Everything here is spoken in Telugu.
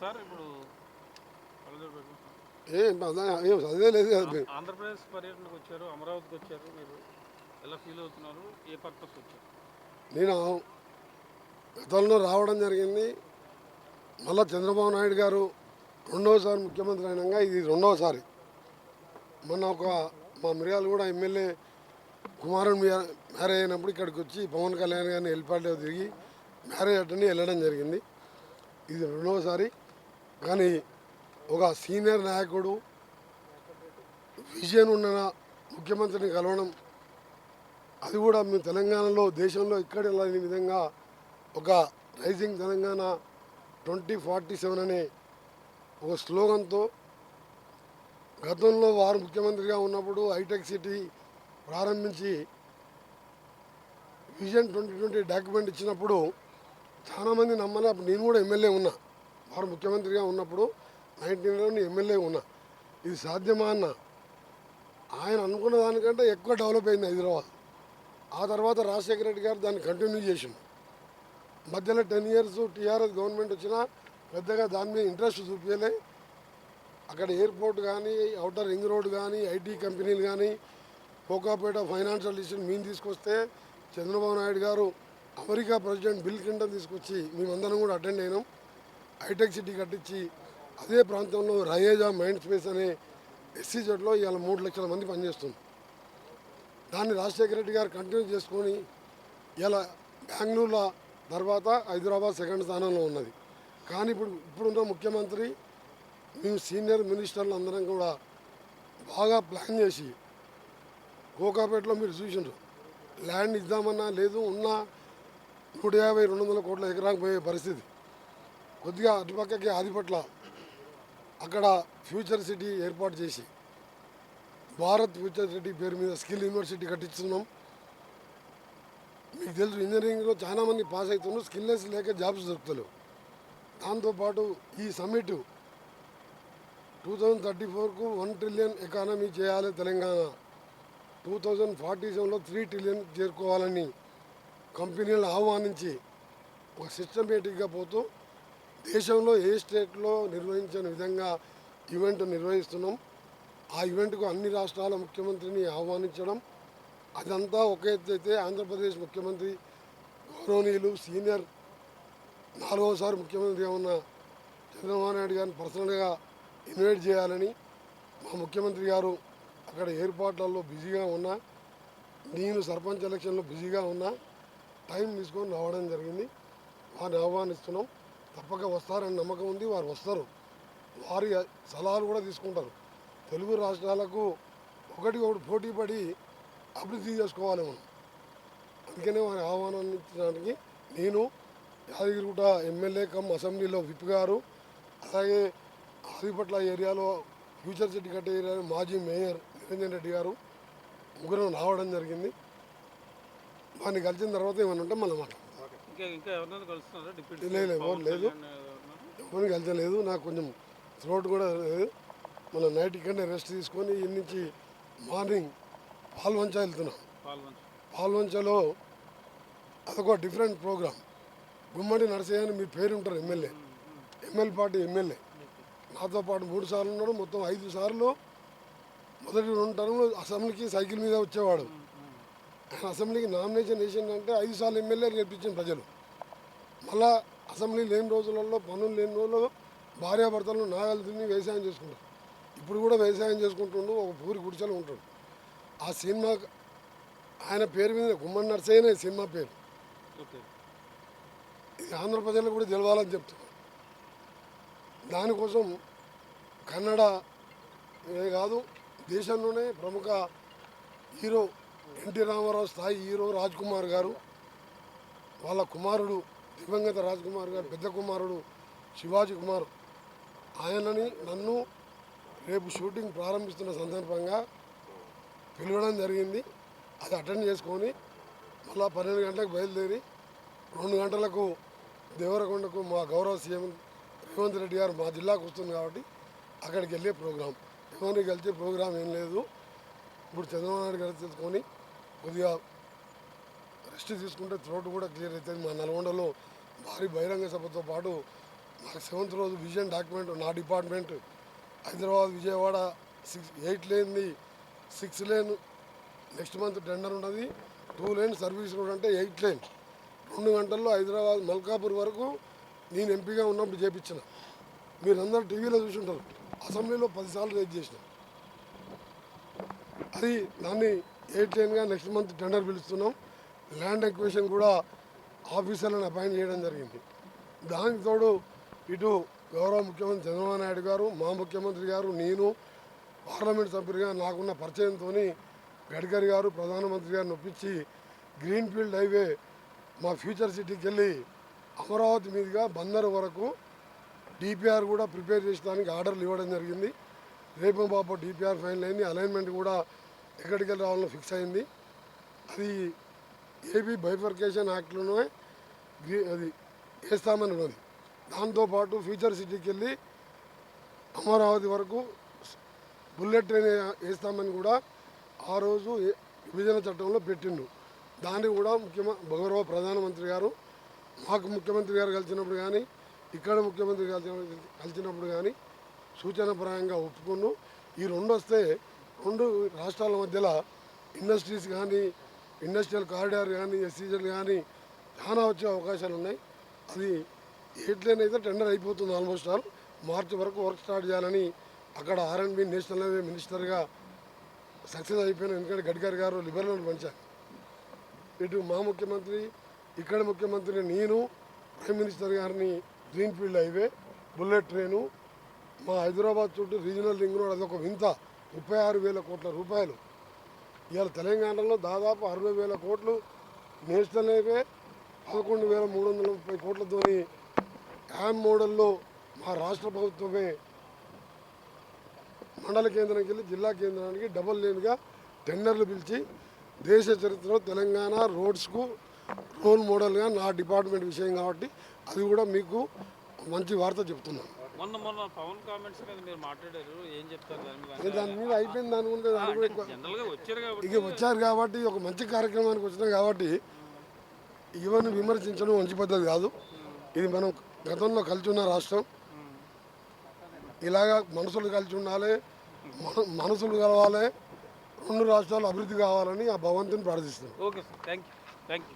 సార్ ఇప్పుడు ఏం చదివే లేదు కదా. మీరు. ఆంధ్రప్రదేశ్ పర్యటనకు వచ్చారు అమరావతికి వచ్చారు మీరు. ఎలా ఫీల్ అవుతున్నారు? ఏ పర్పస్ వచ్చారు? నేను గతంలో రావడం జరిగింది. మళ్ళా చంద్రబాబు నాయుడు గారు రెండవసారి ముఖ్యమంత్రి అయినాక ఇది రెండవసారి మొన్న ఒక మా మిర్యాలు కూడా ఎమ్మెల్యే కుమారుని మ్యా- మ్యారేజ్ అయినప్పుడు ఇక్కడికి వచ్చి పవన్ కళ్యాణ్ గారిని హెలిపాడ్లో తిరిగి మ్యారేజ్ అటెండ్ వెళ్ళడం జరిగింది. ఇది రెండవసారి కానీ ఒక సీనియర్ నాయకుడు విజన్ ఉన్న ముఖ్యమంత్రిని కలవడం అది కూడా మేము తెలంగాణలో దేశంలో ఎక్కడ లేని విధంగా ఒక rising Telangana twenty forty seven అనే ఒక స్లోగన్తో గతంలో వారు ముఖ్యమంత్రిగా ఉన్నప్పుడు హైటెక్ సిటీ ప్రారంభించి విజన్ ట్వంటీ ట్వంటీ డాక్యుమెంట్ ఇచ్చినప్పుడు చాలామంది నమ్మలే. అప్పుడు నేను కూడా ఎమ్మెల్యే ఉన్నా. వారు ముఖ్యమంత్రిగా ఉన్నప్పుడు నైన్టీన్లో నేను ఎమ్మెల్యే ఉన్నా. ఇది సాధ్యమా అన్న? ఆయన అనుకున్న దానికంటే ఎక్కువ డెవలప్ అయింది హైదరాబాద్. ఆ తర్వాత రాజశేఖర రెడ్డి గారు దాన్ని కంటిన్యూ చేసిండు. మధ్యలో టెన్ ఇయర్స్ టీఆర్ఎస్ గవర్నమెంట్ వచ్చినా పెద్దగా దాని మీద ఇంట్రెస్ట్ చూపించలే అక్కడ ఎయిర్పోర్ట్ కానీ అవుటర్ రింగ్ రోడ్ కానీ ఐటీ కంపెనీలు కానీ కోకాపేట ఫైనాన్షియల్ ఇష్యూ మేము తీసుకొస్తే చంద్రబాబు నాయుడు గారు అమెరికా ప్రెసిడెంట్ బిల్ క్లింటన్ తీసుకొచ్చి మేమందరం కూడా అటెండ్ అయినాం. హైటెక్ సిటీ కట్టించి అదే ప్రాంతంలో రయేజా మైండ్ స్పేస్ అనే ఎస్సీ జట్లో ఇవాళ మూడు లక్షల మంది పనిచేస్తుంది దాన్ని రాజశేఖర రెడ్డి గారు కంటిన్యూ చేసుకొని ఇలా బెంగళూరులో తర్వాత హైదరాబాద్ సెకండ్ స్థానంలో ఉన్నది. కానీ ఇప్పుడు ఇప్పుడున్న ముఖ్యమంత్రి మేము సీనియర్ మినిస్టర్లు అందరం కూడా బాగా ప్లాన్ చేసి కోకాపేటలో మీరు చూసిండ్రు. ల్యాండ్ ఇద్దామన్నా లేదు ఉన్న నూట యాభై రెండు వందల కోట్ల ఎకరానికి పోయే పరిస్థితి. కొద్దిగా అటుపక్కకి ఆదిపట్ల అక్కడ ఫ్యూచర్ సిటీ ఏర్పాటు చేసి భారత్ ఫ్యూచర్ సిటీ పేరు మీద స్కిల్ యూనివర్సిటీ కట్టిస్తున్నాం మీకు తెలుసు ఇంజనీరింగ్లో చాలా మంది పాస్ అవుతున్నారు స్కిల్లెస్ లేక జాబ్స్ దొరుకుతలేవు. దాంతోపాటు ఈ సమ్మిట్ టూ థౌజండ్ థర్టీ ఫోర్కు వన్ ట్రిలియన్ ఎకానమీ చేయాలి తెలంగాణ. టూ థౌజండ్ ఫార్టీ సెవెన్లో త్రీ ట్రిలియన్ చేరుకోవాలని కంపెనీలను ఆహ్వానించి ఒక సిస్టమేటిక్గా పోతూ దేశంలో ఏ స్టేట్లో నిర్వహించిన విధంగా ఈవెంట్ నిర్వహిస్తున్నాం. ఆ ఈవెంట్కు అన్ని రాష్ట్రాల ముఖ్యమంత్రిని ఆహ్వానించడం అదంతా ఒక ఎత్తు అయితే ఆంధ్రప్రదేశ్ ముఖ్యమంత్రి గౌరవనీయులు సీనియర్ నాలుగోసారి ముఖ్యమంత్రిగా ఉన్న చంద్రబాబు నాయుడు గారిని పర్సనల్గా ఇన్వైట్ చేయాలని మా ముఖ్యమంత్రి గారు అక్కడ ఏర్పాట్లలో బిజీగా ఉన్నా నేను సర్పంచ్ ఎలక్షన్లో బిజీగా ఉన్నా టైం తీసుకొని రావడం జరిగింది. వారిని ఆహ్వానిస్తున్నాం. తప్పక వస్తారని నమ్మకం ఉంది. వారు వస్తారు. వారి సలహాలు కూడా తీసుకుంటారు. తెలుగు రాష్ట్రాలకు ఒకటి ఒకటి పోటీ పడి అభివృద్ధి చేసుకోవాలి మనం. అందుకనే వారి ఆహ్వానించడానికి నేను యాదగిరిగుట్ట ఎమ్మెల్యే కమ్ అసెంబ్లీలో విప్ గారు అలాగే ఆదిపట్ల ఏరియాలో ఫ్యూచర్ సిటీ కట్టే ఏరియాలో మాజీ మేయర్ నిరంజన్ రెడ్డి గారు ముగ్గురం రావడం జరిగింది. వారిని కలిసిన తర్వాత ఏమైనా ఉంటే మళ్ళీ మాట్లాడతాం లేదు, ఎవరు లేదు. ఎవరికి కలిసలేదు. నాకు కొంచెం థ్రోట్ కూడా లేదు. మన నైట్ ఇక్కడనే రెస్ట్ తీసుకొని ఇన్ని నుంచి మార్నింగ్ పాల్వంచ వెళ్తున్నాం. పాల్వంచలో అదొక డిఫరెంట్ ప్రోగ్రామ్ గుమ్మడి నరసయ్య అని మీ పేరు ఉంటారు ఎమ్మెల్యే. MLA party MLA. నాతో పాటు మూడు సార్లు ఉన్నాడు మొత్తం ఐదు సార్లు. మొదటి రెండు టర్మ్లు అసెంబ్లీకి సైకిల్ మీద వచ్చేవాడు. అసెంబ్లీకి నామినేషన్ వేసిందంటే ఐదు సార్లు ఎమ్మెల్యే గెలిపించిన ప్రజలు. మళ్ళా అసెంబ్లీ లేని రోజులలో పనులు లేని రోజుల్లో భార్యాభర్తలు నాగలు తిని వ్యవసాయం చేసుకుంటారు. ఇప్పుడు కూడా వ్యవసాయం చేసుకుంటుండు ఒక పూరి గుడిసెలో ఉంటాడు. ఆ సినిమా ఆయన పేరు మీద గుమ్మడి నర్సయ్యనే సినిమా పేరు. ఇది ఆంధ్ర ప్రజలకు కూడా తెలవాలని చెప్తున్నాను దానికోసం కన్నడ ఏ కాదు దేశంలోనే ప్రముఖ హీరో ఎన్టీ రామారావు స్థాయి హీరో రాజ్ కుమార్ గారు వాళ్ళ కుమారుడు దివంగత రాజ్ కుమార్ గారు పెద్ద కుమారుడు శివాజీ కుమార్ ఆయనని నన్ను రేపు షూటింగ్ ప్రారంభిస్తున్న సందర్భంగా పిలవడం జరిగింది. అది అటెండ్ చేసుకొని మళ్ళా పన్నెండు గంటలకు బయలుదేరి రెండు గంటలకు దేవరకొండకు మా గౌరవ సీఎం రేవంత్ రెడ్డి గారు మా జిల్లాకు వస్తుంది కాబట్టి అక్కడికి వెళ్ళే ప్రోగ్రాం. ఎవరిని కలిసే ప్రోగ్రాం ఏం లేదు. ఇప్పుడు చంద్రబాబు నాయుడు గారు తెలుసుకొని కొద్దిగా రెస్ట్ తీసుకుంటే థ్రోట్ కూడా క్లియర్ అవుతుంది. మా నల్గొండలో భారీ బహిరంగ సభతో పాటు నాకు సెవెంత్ రోజు విజన్ డాక్యుమెంట్ నా department. Hyderabad Vijayawada six eight లేన్ది six lane next month tender ఉన్నది. టూ లేన్ సర్వీస్ రోడ్ అంటే ఎయిట్ లేన్ రెండు గంటల్లో హైదరాబాద్ మల్కాపూర్ వరకు నేను ఎంపీగా ఉన్నప్పుడు చేపించిన. మీరందరూ టీవీలో చూసుంటారు. అసెంబ్లీలో పదిసార్లు రేజ్ చేసిన. అది దాన్ని ఎయిట్ నెక్స్ట్ మంత్ టెండర్ పిలుస్తున్నాం. ల్యాండ్ ఎక్వేషన్ కూడా ఆఫీసర్లను అపాయింట్ చేయడం జరిగింది. దానికి తోడు ఇటు గౌరవ ముఖ్యమంత్రి చంద్రబాబు నాయుడు గారు మా ముఖ్యమంత్రి గారు నేను పార్లమెంట్ సభ్యుడిగా నాకున్న పరిచయంతో గడ్కరీ గారు ప్రధానమంత్రి గారిని ఒప్పించి గ్రీన్ ఫీల్డ్ హైవే మా ఫ్యూచర్ సిటీకి వెళ్ళి అమరావతి మీదుగా బందర్ వరకు డిపిఆర్ కూడా ప్రిపేర్ చేసడానికి ఆర్డర్లు ఇవ్వడం జరిగింది. రేపు బాబు డిపిఆర్ ఫైనల్ అయింది. అలైన్మెంట్ కూడా ఎక్కడికి వెళ్ళి రావాలని ఫిక్స్ అయింది. అది ఏపీ బైఫర్కేషన్ యాక్ట్లోనే అది వేస్తామని ఉన్నది. దాంతోపాటు ఫ్యూచర్ సిటీకి వెళ్ళి అమరావతి వరకు బుల్లెట్ ట్రైన్ వేస్తామని కూడా ఆ రోజు విభజన చట్టంలో పెట్టిండు. దాన్ని కూడా ముఖ్యమ గౌరవ ప్రధానమంత్రి గారు మాకు ముఖ్యమంత్రి గారు కలిసినప్పుడు కానీ ఇక్కడ ముఖ్యమంత్రి కలిసినప్పుడు కానీ సూచనపరంగా ఒప్పుకున్నాను ఈ రెండు వస్తే రెండు రాష్ట్రాల మధ్యలో ఇండస్ట్రీస్ కానీ ఇండస్ట్రియల్ కారిడార్ కానీ ఎస్సీజల్ కానీ చాలా వచ్చే అవకాశాలు ఉన్నాయి. అది ఎయిట్లైన్ అయితే టెండర్ అయిపోతుంది ఆల్మోస్ట్ ఆల్. మార్చి వరకు వర్క్ స్టార్ట్ చేయాలని అక్కడ ఆర్ఎండ్బి నేషనల్ హైవే మినిస్టర్గా సక్సెస్ అయిపోయిన ఎందుకంటే గడ్కరీ గారు లిబరల్ మంచి ఇటు మా ముఖ్యమంత్రి ఇక్కడ ముఖ్యమంత్రి నేను ప్రైమ్ మినిస్టర్ గారిని green field highway bullet train మా హైదరాబాద్ చుట్టూ రీజనల్ రింగ్ రోడ్ అదొక వింత. ముప్పై ఆరు వేల కోట్ల రూపాయలు. ఇవాళ తెలంగాణలో దాదాపు అరవై వేల కోట్లు నేషనల్ హైవే పదకొండు వేల మూడు వందల ముప్పై కోట్లతోని యామ్ మోడల్లో మా రాష్ట్ర ప్రభుత్వమే మండల కేంద్రానికి వెళ్ళి జిల్లా కేంద్రానికి డబల్ లేన్గా టెండర్లు పిలిచి దేశ చరిత్రలో తెలంగాణ రోడ్స్కు రోల్ మోడల్గా నా డిపార్ట్మెంట్ విషయం కాబట్టి అది కూడా మీకు మంచి వార్త చెప్తున్నాను. మొన్న మొన్న పవన్ కామెంట్స్ మీద మీరు మాట్లాడారు ఏం చెప్తారు దాని మీద? దాని మీద అయిపోయింది గురించి దాని కూడా జనరల్గా వచ్చారు కాబట్టి ఇక వచ్చారు కాబట్టి ఒక మంచి కార్యక్రమానికి వచ్చినాం కాబట్టి ఇవన్నీ విమర్శించడం మంచి పద్ధతి కాదు. ఇది మనం గతంలో కలిసి ఉన్న రాష్ట్రం. ఇలాగా మనసులు కలిసి ఉండాలి మన- మనసులు కలవాలి రెండు రాష్ట్రాలు అభివృద్ధి కావాలని ఆ భగవంతుని ప్రార్థిస్తున్నాం. Okay sir thank you thank you